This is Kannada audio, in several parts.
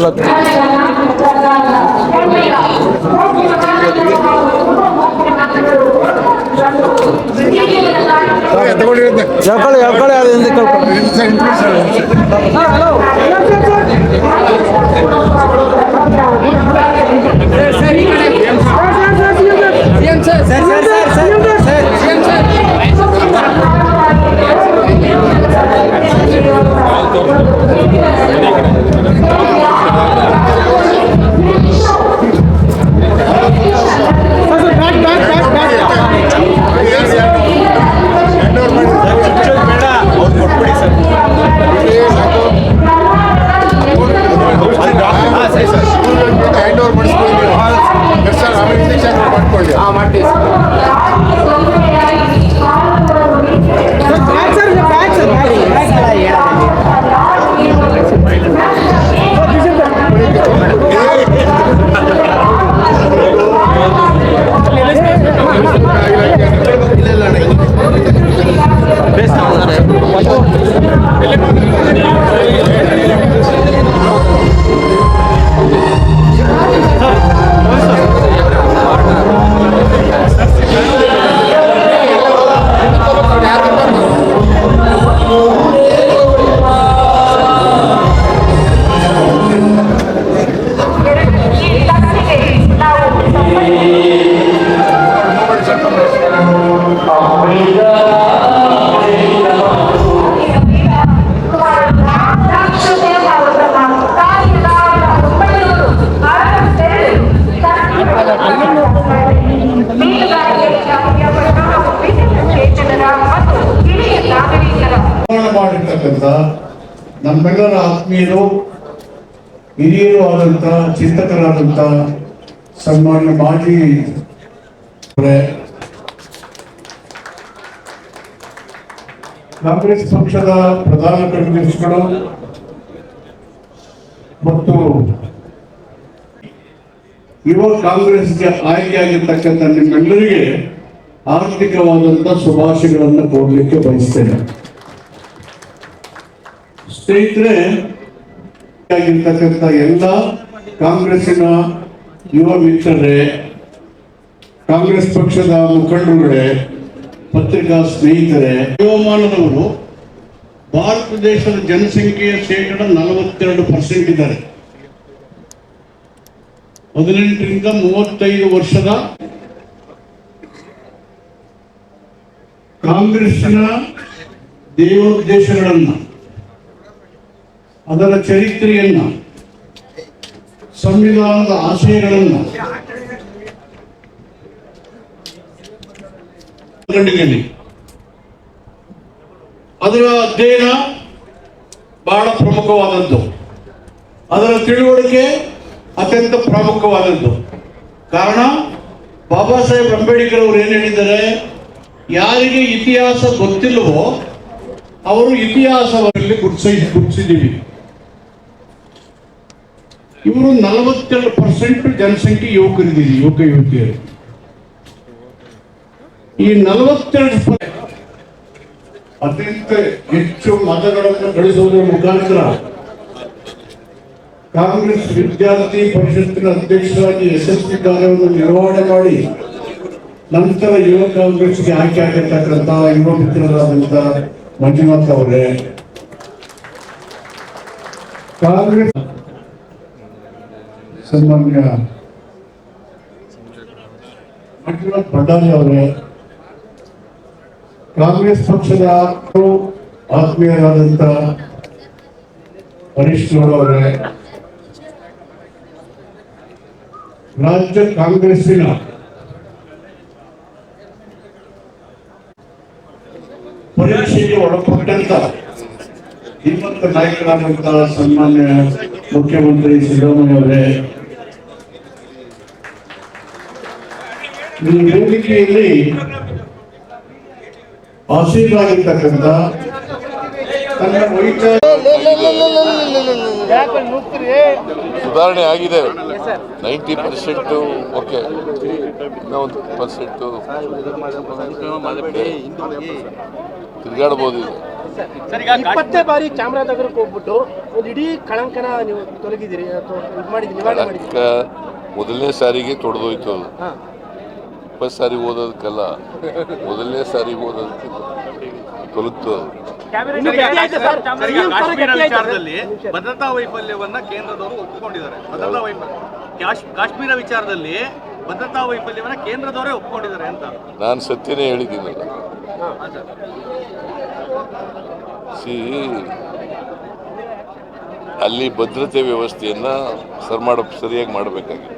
ಬೆಲ್ಲ ಹೇಳ್ಕೊಳ್ಳಿ ಹೇಳ್ಕೊಳ್ಳಿ ಅದು ಹಿಂದೆ ಕೇಳ್ಕೊಳ್ಳಿ ಹ್ಯಾಂಡ್ ನಿರ್ಮಾಣ ಮಾಡಿರ್ತಕ್ಕಂಥ ನಮ್ಮೆಲ್ಲರ ಆತ್ಮೀಯರು, ಹಿರಿಯರು ಆದಂತ ಚಿಂತಕರಾದಂತ ಸನ್ಮಾನ್ಯ ಮಾಜಿ ಕಾಂಗ್ರೆಸ್ ಪಕ್ಷದ ಪ್ರಧಾನ ಕಾರ್ಯದರ್ಶಿಗಳು ಮತ್ತು ಯುವ ಕಾಂಗ್ರೆಸ್ಗೆ ಆಯ್ಕೆಯಾಗಿರ್ತಕ್ಕಂಥ ನಿಮ್ಮೆಲ್ಲರಿಗೆ ಆರ್ಥಿಕವಾದಂಥ ಶುಭಾಶಯಗಳನ್ನು ಕೋರಲಿಕ್ಕೆ ಬಯಸ್ತೇನೆ. ಸ್ನೇಹಿತರೆ ಆಗಿರ್ತಕ್ಕಂಥ ಎಲ್ಲ ಕಾಂಗ್ರೆಸ್ಸಿನ ಯುವ ಮಿತ್ರರೇ, ಕಾಂಗ್ರೆಸ್ ಪಕ್ಷದ ಮುಖಂಡರುಗಳೇ, ಪತ್ರಿಕಾ ಸ್ನೇಹಿತರೆ ಯುವಮಾನದವರು ಭಾರತ ದೇಶದ ಜನಸಂಖ್ಯೆಯ ಶೇಕಡ ನಲವತ್ತೆರಡು ಪರ್ಸೆಂಟ್ ಇದ್ದಾರೆ. ಹದಿನೆಂಟರಿಂದ ಮೂವತ್ತೈದು ವರ್ಷದ ಕಾಂಗ್ರೆಸ್ಸಿನ ದೇವೋದ್ದೇಶಗಳನ್ನು ಅದರ ಚರಿತ್ರೆಯನ್ನ, ಸಂವಿಧಾನದ ಆಶಯಗಳನ್ನು ಅದರ ಅಧ್ಯಯನ ಬಹಳ ಪ್ರಮುಖವಾದದ್ದು. ಅದರ ತಿಳುವಳಿಕೆ ಅತ್ಯಂತ ಪ್ರಮುಖವಾದದ್ದು. ಕಾರಣ, ಬಾಬಾ ಸಾಹೇಬ್ ಅಂಬೇಡ್ಕರ್ ಅವರು ಏನು ಹೇಳಿದ್ದಾರೆ? ಯಾರಿಗೆ ಇತಿಹಾಸ ಗೊತ್ತಿಲ್ಲವೋ, ಅವರು ಗುರುತಿಸಿ ಗುರುತಿಸಿದ್ದೀವಿ ಇವರು ನಲವತ್ತೆರಡು ಪರ್ಸೆಂಟ್ ಜನಸಂಖ್ಯೆ ಯುವಕರಿದ್ದೀರಿ ಯುವಕ ಯುವತಿಯರು. ಈ ನಲವತ್ತೆರಡು ಅತ್ಯಂತ ಹೆಚ್ಚು ಮತಗಳನ್ನು ಗಳಿಸುವುದರ ಮುಖಾಂತರ ಕಾಂಗ್ರೆಸ್ ವಿದ್ಯಾರ್ಥಿ ಪರಿಷತ್ತಿನ ಅಧ್ಯಕ್ಷರಾಗಿ ಯಶಸ್ವಿ ಕಾರ್ಯವನ್ನು ನಿರ್ವಹಣೆ ಮಾಡಿ ನಂತರ ಯುವ ಕಾಂಗ್ರೆಸ್ಗೆ ಆಯ್ಕೆ ಆಗಿರ್ತಕ್ಕಂಥ ಯುವ ಮಿತ್ರರಾದಂಥ ಮಂಜುನಾಥ್ ಅವರೇ. ಕಾಂಗ್ರೆಸ್ ಸನ್ಮಾನ್ಯ ಮಂಜುನಾಥ್ ಭಂಡಾರಿ ಅವರೇ, ಕಾಂಗ್ರೆಸ್ ಪಕ್ಷದ ಆತ್ಮೀಯರಾದಂಥ ಹರೀಶ್ ಗೌಡ ಅವರೇ, ರಾಜ್ಯ ಕಾಂಗ್ರೆಸ್ಸಿನ ಪರೀಕ್ಷೆಗೆ ಒಳಪಟ್ಟಂತ ಇಪ್ಪತ್ತು ನಾಯಕರಾದಂತಹ ಸನ್ಮಾನ್ಯ ಮುಖ್ಯಮಂತ್ರಿ ಸಿದ್ದರಾಮಯ್ಯ ಅವರೇ ಈ ವೇದಿಕೆಯಲ್ಲಿ ಆಶೀರ್ವಾಗಿರ್ತಕ್ಕಂಥ ತನ್ನ ವೈಚಾರಿಕ ಸುಧಾರಣೆ ಆಗಿದೆ. Sir ninety percent okay. ಇನ್ನೂ ಒಂದು ಪರ್ಸೆಂಟು. ತಿರುಗಾಡ್ಬೋದು ಇದು. ಸರ್ ಈಗ ಇಪ್ಪತ್ತೇ ಬಾರಿ ಚಾಮರಾಜನಗರಕ್ಕೆ ಹೋಗ್ಬಿಟ್ಟು ಒಂದು ಇಡೀ ಕಳಂಕನ ನೀವು ತೊಲಗಿದ್ದೀರಿ ಅಥವಾ ಇದು ನಿವಾರಣೆ ಮಾಡಿದ್ದೀರಿ? ಮೊದಲನೇ ಸಾರಿಗೆ ತೊಡೆದೋಯ್ತು ಅದು. ಹಾಂ. ಇಪ್ಪತ್ತು ಸಾರಿ ಓದೋದಕ್ಕಲ್ಲ ಮೊದಲನೇ ಸಾರಿ ಓದೋದಕ್ಕೆ ಕಾಶ್ಮೀರ? ವಿಚಾರದಲ್ಲಿ ಭದ್ರತಾ ವೈಫಲ್ಯವನ್ನ ಕೇಂದ್ರದವರು ಒಪ್ಪಿಕೊಂಡಿದ್ದಾರೆ ಭದ್ರತಾ ವೈಫಲ್ಯ ಕಾಶ್- ಕಾಶ್ಮೀರ ವಿಚಾರದಲ್ಲಿ ಭದ್ರತಾ ವೈಫಲ್ಯವನ್ನ ಕೇಂದ್ರದವರೇ ಒಪ್ಪಿಕೊಂಡಿದ್ದಾರೆ ಅಂತ. ನಾನು ಸತ್ಯನೇ ಹೇಳಿದ್ದೀನಲ್ಲ ಹಾ, ಸರ್. ಸಿ ಅಲ್ಲಿ ಭದ್ರತೆ ವ್ಯವಸ್ಥೆಯನ್ನ ಸರ್ ಮಾಡ ಸರಿಯಾಗಿ ಮಾಡಬೇಕಾಗಿತ್ತು.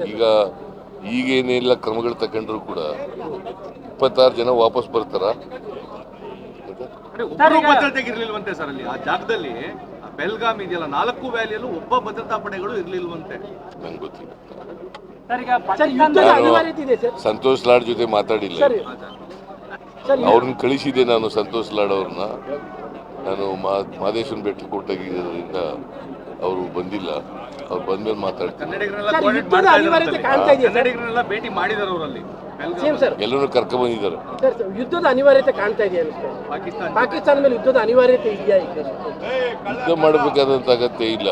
ಈಗ ಈಗೇನೆಲ್ಲ ಕ್ರಮಗಳು ತಗೊಂಡ್ರು ಕೂಡ ಇಪ್ಪತ್ತಾರು ಜನ ವಾಪಸ್ ಬರ್ತಾರ. ಅಂದ್ರೆ ಒಬ್ಬರು ಭದ್ರತೆಗೆ ಸರ್ ಅಲ್ಲಿ. ಆ ಜಾಗದಲ್ಲಿ ಆ ಬೆಲ್ಗಾಮ್ ಇದೆಯಲ್ಲ ನಾಲ್ಕು ವ್ಯಾಲಿಯಲ್ಲೂ ಒಬ್ಬ ಭದ್ರತಾ ಪಡೆಗಳು ಇರ್ಲಿಲ್ವಂತೆ. ನಂಗೆ ಗೊತ್ತಿಲ್ಲ. ನಾನು ಸಂತೋಷ್ ಲಾಡ್ ಜೊತೆ ಮಾತಾಡಿಲ್ಲ. ಸರ್. ಸರ್ ಯು- ಅವ್ರನ್ನ ಕಳಿಸಿದೆ ನಾನು ಸಂತೋಷ್ ಲಾಡ್ ಅವ್ರನ್ನ. ನಾನು ಮಾ ಮಾದೇಶ್ವರನ ಬೆಟ್ಟಕ್ಕೆ ಕೊಟ್ಟಾಗಿದ್ದರಿಂದ ಅವರು ಬಂದಿಲ್ಲ. ಅವ್ರು ಬಂದ್ಮೇಲೆ ಮಾತಾಡ್ತೀನಿ. ಕನ್ನಡಿಗರನ್ನೆಲ್ಲ ಯುದ್ಧದ ಭೇಟಿ ಮಾಡಿದಾರೆ ಅವರಲ್ಲಿ. ಎಲ್ಲರೂ ಕರ್ಕೊಂಡ್ಬಂದಿದ್ದಾರೆ ಬಂದಿದ್ದಾರೆ. ಸರ್, ಯುದ್ಧದ ಅನಿವಾರ್ಯತೆ ಕಾಣ್ತಾ ಇದೆಯಾ ಇದೆ? ಪಾಕಿಸ್ತಾನ. ಪಾಕಿಸ್ತಾನ ಮೇಲೆ ಯುದ್ಧದ ಅನಿವಾರ್ಯತೆ ಇದೆಯಾ ಈಗ? ಯುದ್ಧ ಮಾಡಬೇಕಾದಂತ ಅಗತ್ಯ ಇಲ್ಲ.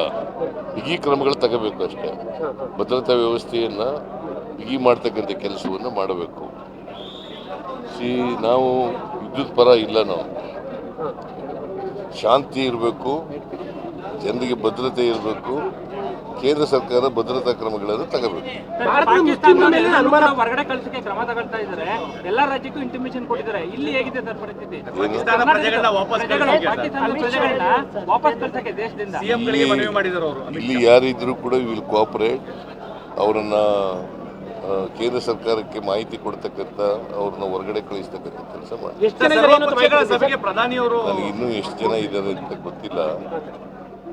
ಬಿಗಿ ಕ್ರಮಗಳು ತಗೋಬೇಕು ಅಷ್ಟೇ. ಭದ್ರತಾ ವ್ಯವಸ್ಥೆಯನ್ನ ಬಿಗಿ ಮಾಡ್ತಕ್ಕಂಥ ಕೆಲಸವನ್ನು ಮಾಡಬೇಕು. ಸಿ ನಾವು ವಿದ್ಯುತ್ ಪರ ಇಲ್ಲ ನಾವು. ಶಾಂತಿ ಇರಬೇಕು. ಜನರಿಗೆ ಭದ್ರತೆ ಇರಬೇಕು. ಕೇಂದ್ರ ಸರ್ಕಾರ ಭದ್ರತಾ ಕ್ರಮಗಳನ್ನು ತಗೋಬೇಕು. ಎಲ್ಲ ಮೇಲೆ ಅನುಮಾನ ಹೊರಗಡೆ ಕಳ್ಸಕ್ಕೆ ಕ್ರಮ ತಗೊಳ್ತಾ ಇದ್ದಾರೆ. ಎಲ್ಲಾ ರಾಜ್ಯಕ್ಕೂ ಇಂಟಿಮೇಷನ್ ಕೊಟ್ಟಿದ್ದಾರೆ. ಇಲ್ಲಿ ಹೇಗಿದೆ ಸರ್ ಪರಿಸ್ಥಿತಿ? ಪಾಕಿಸ್ತಾನ ಪ್ರಜೆಗಳನ್ನ ವಾಪಸ್ ಕಳ್ಸಕ್ಕೆ ದೇಶದಿಂದ. ಇಲ್ಲಿ ಯಾರಿದ್ರು ಕೂಡ ವಿಲ್ ಕೋಆಪರೇಟ್ ಅವರನ್ನ ಕೇಂದ್ರ ಸರ್ಕಾರಕ್ಕೆ ಮಾಹಿತಿ ಕೊಡ್ತಕ್ಕಂಥ ಅವ್ರನ್ನ ಹೊರಗಡೆ ಕಳಿಸ್ತಕ್ಕಂಥ ಕೆಲಸ ಮಾಡಿ ನನಗೆ ಇನ್ನೂ ಎಷ್ಟು ಜನ ಇದ್ದಾರೆ ಅಂತ ಗೊತ್ತಿಲ್ಲ.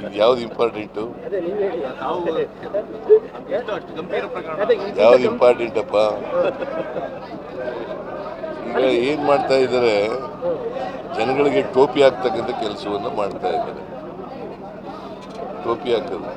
ಇದು ಯಾವ್ದು ಇಂಪಾರ್ಟೆಂಟು ಅದೇ ನೀವು ಎಷ್ಟು ಅಷ್ಟು ಗಂಭೀರ ಪ್ರಕರಣ. ಅದೇ ಇಂಥ ಯಾವ್ದು ಇಂಪಾರ್ಟೆಂಟ್ ಅಪ್ಪ? ಈಗ ಏನು ಮಾಡ್ತಾ ಇದ್ದಾರೆ? ಜನಗಳಿಗೆ ಟೋಪಿ ಹಾಕ್ತಕ್ಕಂಥ ಕೆಲಸವನ್ನು ಮಾಡ್ತಾ ಇದ್ದಾರೆ. ಟೋಪಿ ಹಾಕೋದು